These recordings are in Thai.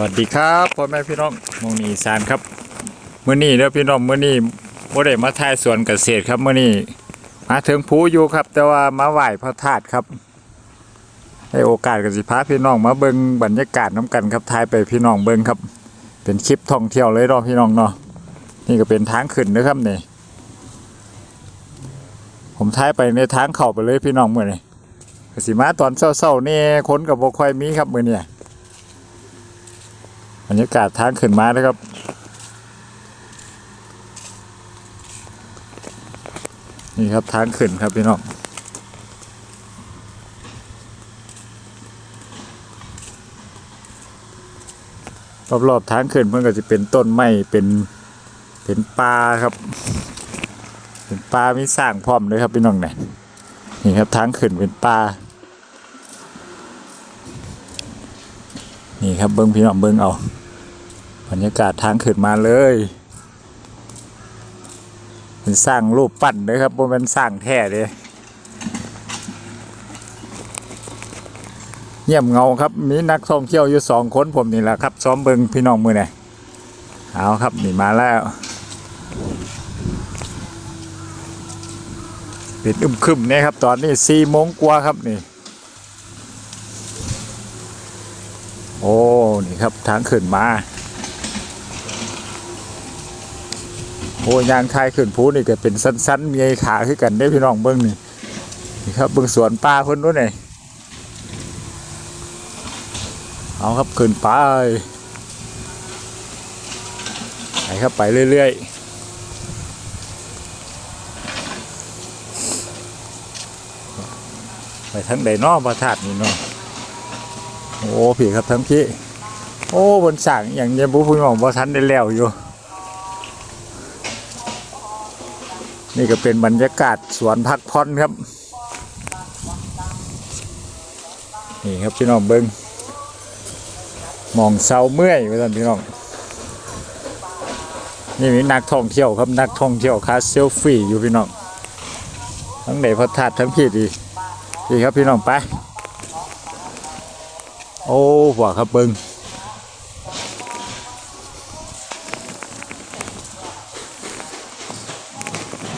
วัสดีครับพ่อแม่พี่น้องมงนีสานครับเมื้อนี้เด้อพี่น้องเมื้อนี้บ่ได้มาถ่ายสวนเกษตรครับเมื้อนี้มาถึงภูอยู่ครับ แต่ว่ามาไหว้พระธาตุครับได้โอกาสก็สิพาพี่น้องมาเบิ่งบรรยากาศน้กันครับถ่ายไปพี่น้องเบิ่งครับ เป็นคลิปท่องเที่ยวเลยเนาะพี่น้องเนาะนี่ก็เป็นทางขึ้นนะครับนี่ผมถ่ายไปในทางเข้าไปเลยพี่น้องเมื้อนี้กสิมาตอนเช้าๆนี่คนก็บ่ค่อยมีครับเมื้อนี้ บรรยากาศทางขึ้นมานะครับนี่ครับทางขึ้นครับพี่น้องรอบๆทางขึ้นเพื่อนก็จะเป็นต้นไม้เป็นเป็นป่าครับ เป็นป่ามีสร้างพร้อมเลยครับพี่น้องเนี่ยนี่ครับทางขึ้นเป็นป่า นี่ครับเบิ้งพี่น้องเบิ้งเอา บรรยากาศทางขึ้นมาเลยเป็นสร้างรูปปั้นเลยครับบ่แมันสร้างแท้เลยเงียบเงาครับ มีนักท่องเที่ยวอยู่สองคนผมนี่แหละครับ ซ้อมเบิงพี่น้องมือเนี่ยเอาครับนี่มาแล้วเป็นอึมครึมเนี่ยครับ ตอนนี้สี่โมงกว่าครับนี่ โอ้ นี่ครับทางขึ้นมา โอ้ยางชายขึ้นภูนี่ก็เป็นสั้นๆมีไอ้ขาขึ้นกันได้พี่น้องเบิ้งนี่นี่ครับเบิ้งสวนปลาเพิ่นนู้นนี่เอาครับขึ้นไปไปครับไปเรื่อยๆไปทั้งใดนอพระธาตุนี่เนาะ โอ้พี่ครับทั้งพี่โอ้บนสั่งอย่างเงี้ยบุพี่น้องบ่ทันได้แล้วอยู่ นี่ก็เป็นบรรยากาศสวนพักผ่อนครับ นี่ครับพี่น้องเบิงมองเสาเมื่อยไปท่านพี่น้องนี่มีนักท่องเที่ยวครับนักท่องเที่ยวคาเซลฟี่อยู่พี่น้องทั้งไหนพระธาตุทั้งพี่ดีดีครับพี่น้องไป โอ้หวครับเบิง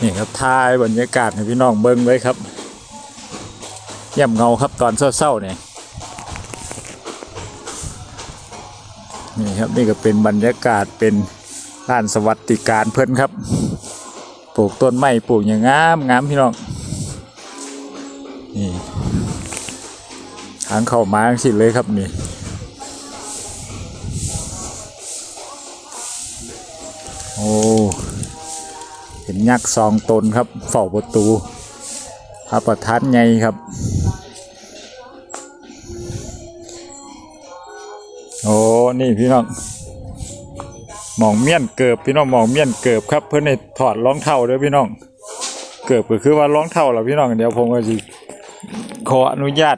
นี่ครับถ่ายบรรยากาศให้พี่น้องเบิ้งไว้ครับเยี่ยมเงาครับตอนเศร้าๆเนี่ยนี่ครับนี่ก็เป็นบรรยากาศเป็นด้านสวัสดิการเพื่อนครับ ปลูกต้นไม้ปลูกอย่างงามงามพี่น้องนี่างเข้ามาสิเลยครับนี่โอ้เห็นยักษ์สองตนครับเฝ้าประตูพระประธานไงครับ โอ้นี่พี่น้องหมองเมี่ยนเกิบพี่น้องหมองเมี่ยนเกิบครับ เพื่อนให้ถอดรองเท้าเด้อพี่น้อง เกิบก็คือว่ารองเท้าเหรอพี่น้องเดี๋ยวผมก็จะขออนุญาต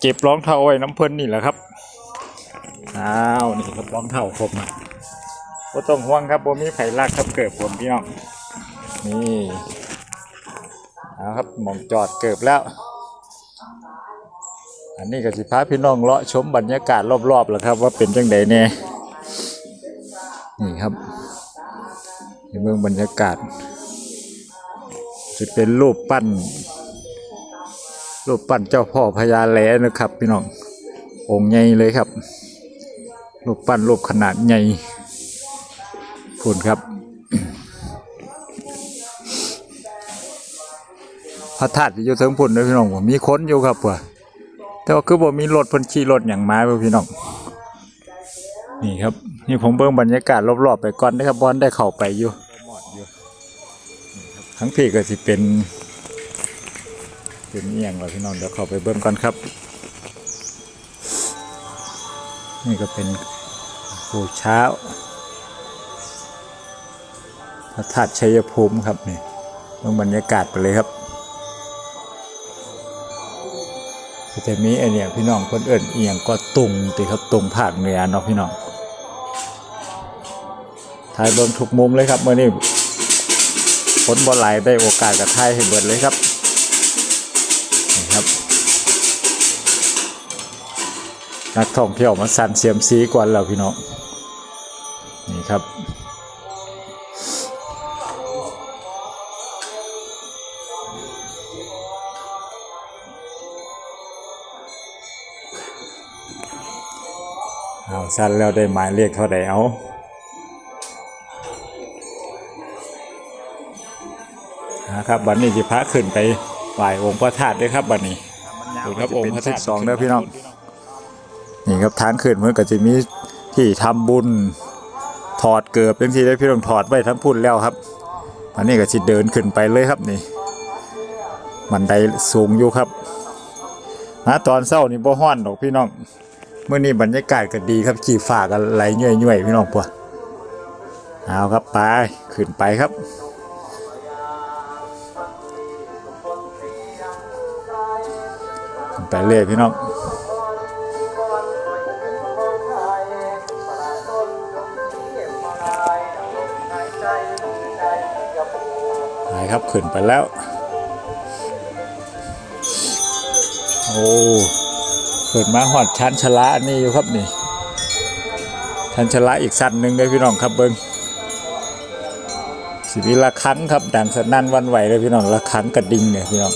เก็บรองเท้าไว้น้ำเพลินนี่แหละครับอ้าวนี่ครับรองเท้าครบมาบ่ต้องห่วงครับบ่มีไผ่ลากครับเกิบผมพี่น้องนี่เอาครับหมองจอดเกือบแล้ว อันนี้ก็สิพาพี่น้องเลาะชมบรรยากาศรอบๆแล้วครับ ว่าเป็นจังไดแน่นี่ครับในเมืองบรรยากาศจะเป็นรูปปั้น รูปปั้นเจ้าพ่อพญาแหลนะครับพี่น้ององค์ใหญ่เลยครับ รูปปั้นรูปขนาดใหญ่คุณครับพระธาตุอยู่เทิงพุ่นเด้อพี่น้องผมมีค้นอยู่ครับว่ะแต่ว่าคือบ่มีรถพิ่นขี่รถอย่างไมาเด้พี่น้องนี่ครับ นี่ผมเบิ่งบรรยากาศรอบๆไปก่อนนะครับบอลได้เข้าไปอยู่ทั้งพี่ก็สิเป็น เป็นเอียงแล้วพี่น้องเดี๋ยวเข้าไปเบิ่งก่อนครับ นี่ก็เป็นปูเช้าพระธาตุชัยภูมิครับนี่เบิ่งบรรยากาศไปเลยครับก็จะมีไอเนี่ยพี่น้องคนเอิ่นเอียงก็ตุงติครับตุงภาคเหนือเนาะพี่น้องถ่ายเบิ่งทุกมุมเลยครับเมื่อนี้ฝนบ่ไหลได้โอกาสกับถ่ายให้เบิดเลยครับ นี่ครับกนักท่องเที่ยวมาสั่นเสียมซีก่อนแล้วพี่น้องนี่ครับ เอาสั้นแล้วได้หมายเลขเท่าไหร่เอานะครับบัดนี้จะพระขึ้นไปไหว้องค์พระธาตุด้วยครับบัดนี้ดูครับองค์พระธาตุสองเด้อพี่น้อง นี่ครับทางขึ้นมันก็จะมีที่ทำบุญถอดเกือบยังทีได้พี่น้องถอดไว้ทั้งพุ่นแล้วครับอันนี้ก็จะเดินขึ้นไปเลยครับนี่บันไดสูงอยู่ครับนะตอนเศร้านี่บ่ฮ้อนดอกพี่น้องเมื่อนี้บรรยากาศก็ดีครับขี่ฝากันไหลย่อยๆพี่น้องปัวเอาครับไปขึ้นไปครับไปเรื่อยพี่น้อง ครับขึ้นไปแล้ว โอ้เกิดมาหอดชั้นชละนี่อยู่ครับนี่ชั้นชละอีกสั้นหนึ่งเลยพี่น้องครับเบิงสิวิละครั้งครับดังสนั่นวันไหวเลยพี่น้องละครั้งกระดิ่งเนี่ยพี่น้อง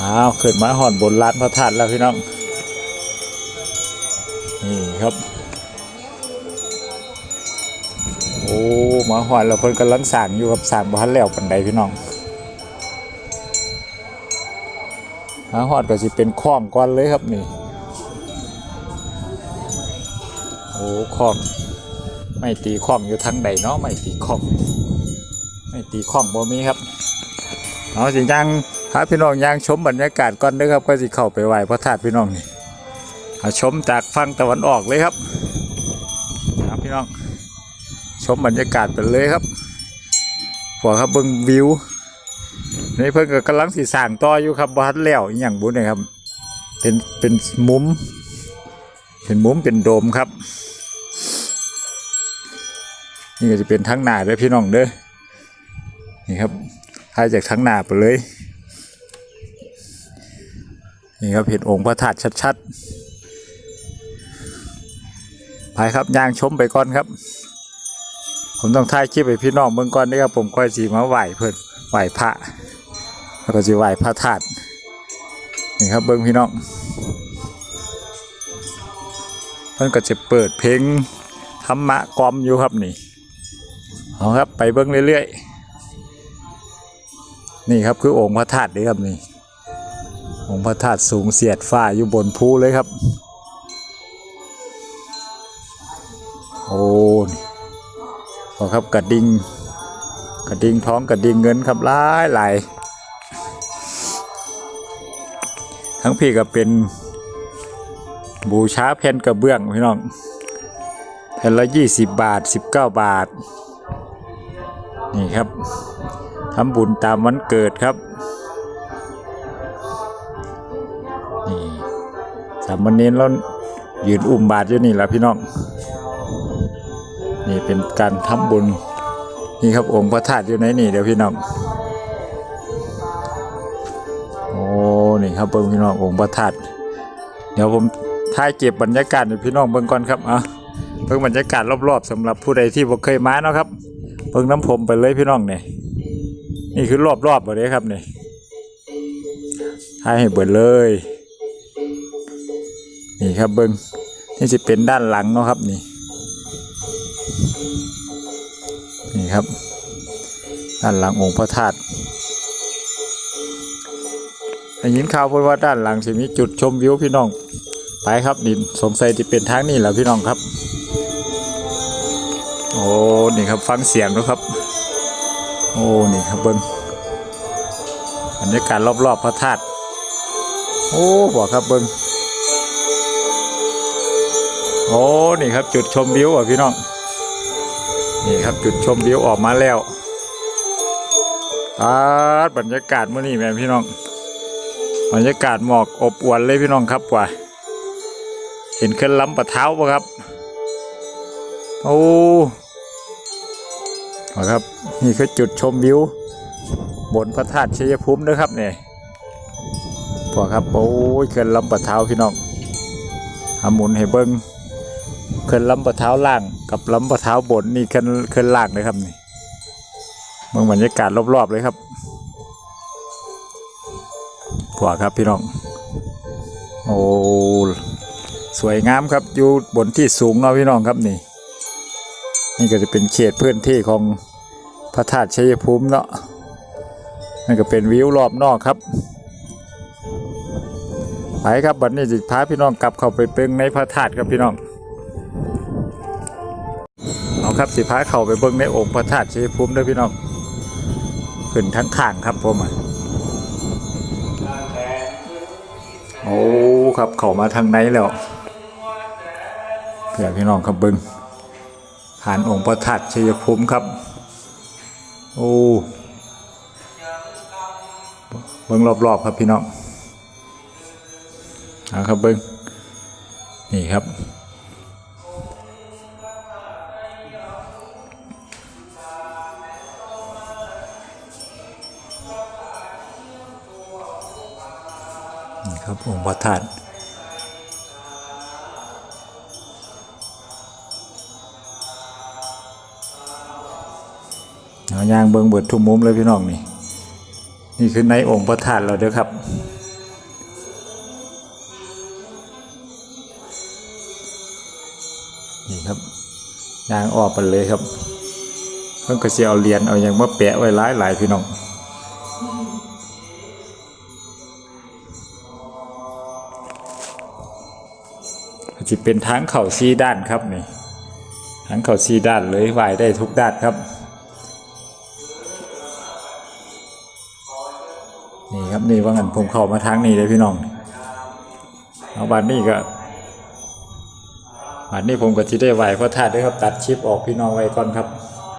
อ้าวขึ้นมาหอดบนลานพระธาตุแล้วพี่น้องนี่ครับ โอ้มาหอดแล้วเพิ่นกำลังสั่งอยู่ครับสั่งบ้านแล้วปันใดพี่น้องหาฮอดก็สิเป็นคล้องก่อนเลยครับนี่ โอ้คล้อง ไม่ตีคล้องอยู่ทางใดเนาะไม่ตีคล้อง ไม่ตีคล้องบ่มีครับเอาสิยังพาพี่น้องยังชมบรรยากาศก่อนเด้อครับ ก็สิเข้าไปไหว้พระธาตุพี่น้องนี่เอาชมจากฝั่งตะวันออกเลยครับครับพี่น้อง ชมบรรยากาศไปเลยครับพวครับเบิ่งวิวนี่เพิ่นก็กำลังสีสางต่ออยู่ครับบ้านแล้วอย่างบุญนะครับ เป็นเป็นมุม เป็นมุมเป็นโดมครับ นี่ก็จะเป็นทั้งหน้าเด้อพี่น้องเด้อนี่ครับถ่ายจากทั้งหน้าไปเลยนี่ครับเห็นองค์พระธาตุชัดๆไปครับย่างชมไปก่อนครับ ผมต้องถ่ายคลิปให้พี่น้องเบิ่งก่อนนะครับผมค่อยสีมาไหวเพิ่นไหวพระแล้วก็จะไหวพระธาตุนี่ครับเบิ้งพี่น้องเพิ่นก็จะเปิดเพลงธรรมะกลอมอยู่ครับนี่เอาครับไปเบิ้งเรื่อยๆนี่ครับคือองค์พระธาตุเลยครับนี่องค์พระธาตุสูงเสียดฟ้าอยู่บนภูเลยครับ โอ้ นี่พอครับกระดิ่งกระดิ่งท้องกระดิ่งเงินครับหลายหลายทั้งพี่ก็เป็นบูชาแผ่นกระเบื้องพี่น้องแผ่นละยี่สิบบาทสิบเก้าบาท นี่ครับทำบุญตามวันเกิดครับ นี่สามวันนี้เรายืนอุ้มบาทอยู่นี่แหละพี่น้อง นี่เป็นการทำบุญ นี่ครับองค์พระธาตุอยู่ไหนนี่เดี๋ยวพี่น้องโอ้นี่ครับเบิ่งพี่น้ององค์พระธาตุเดี๋ยวผมถ่ายเก็บบรรยากาศให้พี่น้องเบิ่งก่อนครับอะเบิ่งบรรยากาศรอบๆสำหรับผู้ใดที่บ่เคยมาเนาะครับเบิ่งน้ำผมไปเลยพี่น้องเนี่ยนี่คือรอบๆบ่ได้ครับนี่ถ่ายให้เบิดเลย นี่ครับเบิ่งนี่จะเป็นด้านหลังเนาะครับนี่ นี่ครับ ด้านหลังองค์พระธาตุได้ยินข่าวพิ่นว่าด้านหลังสิมีจุดชมวิวพี่น้อง ไปครับนี่สงสัยที่เป็นทางนี้แหละพี่น้องครับ โอ้นี่ครับฟังเสียงนะครับ โอ้นี่ครับเบิ้งบรรยากาศรอบๆพระธาตุโอ้บอกครับเบิ้งโอ้นี่ครับจุดชมวิวอะพี่น้อง นี่ครับจุดชมวิวออกมาแล้วอาบรรยากาศเมื้อนี้แม่พี่น้อง บรรยากาศหมอกอบอวลเลยพี่น้องครับว่า เห็นเคลื่อนล้ำปะเท้าปะครับ โอ้เอาครับ นี่คือจุดชมวิว บนพระธาตุชัยภูมินะครับเนี่ยพอครับ โอ้ยเขื่อนลำปะเท้าพี่น้องหาหมุนให้เบิ้งเขื่อนลำปะเท้าล่าง กับลำปะเท้าบนนี่ขื่อนขื่อนล่างเลยครับนี่เมืองบรรยากาศรอบๆเลยครับพอครับพี่น้อง โอ้สวยงามครับอยู่บนที่สูงเนาะพี่น้องครับนี่ นี่ก็จะเป็นเขตพื้นที่ของพระธาตุชัยภูมิเนาะนั่นก็เป็นวิวรอบนอกครับไปครับบัดนี้จะพาพี่น้องกลับเข้าไปเปิงในพระธาตุครับพี่น้อง ครับสิพาเข้าไปเบิ่งในองค์พระธาตุชัยภูมิด้วยพี่น้องขึ้นทั้งข้างครับผมอะโอ้ครับเข้ามาทางไหนแล้วเพื่อพี่น้องครับเบิงผ่านองค์พระธาตุชัยภูมิครับ โอ้เบิ้งรอบๆครับพี่น้องเอาครับเบิ้งนี่ครับ ธาตุเอายางเบิงเบิดทุกมุมเลยพี่น้องนี่ นี่คือในองค์พระธาตุเราเด้อครับนี่ครับยางออกไปเลยครับเพิ่งก็จะเอาเหรียญเอาอย่างมาแปะไว้หลายหลายพี่น้อง จะเป็นทางเข่าซีด้านครับนี่ทางเข่าซีด้านเลยไหวได้ทุกด้านครับ นี่ครับนี่ว่างันผมเข้ามาทางนี้เลยพี่น้องเอาบัดนี้ก็บัดนี้ผมก็จะได้ไหวพระธาตุด้วยครับ ตัดชิปออกพี่น้องไว้ก่อนครับ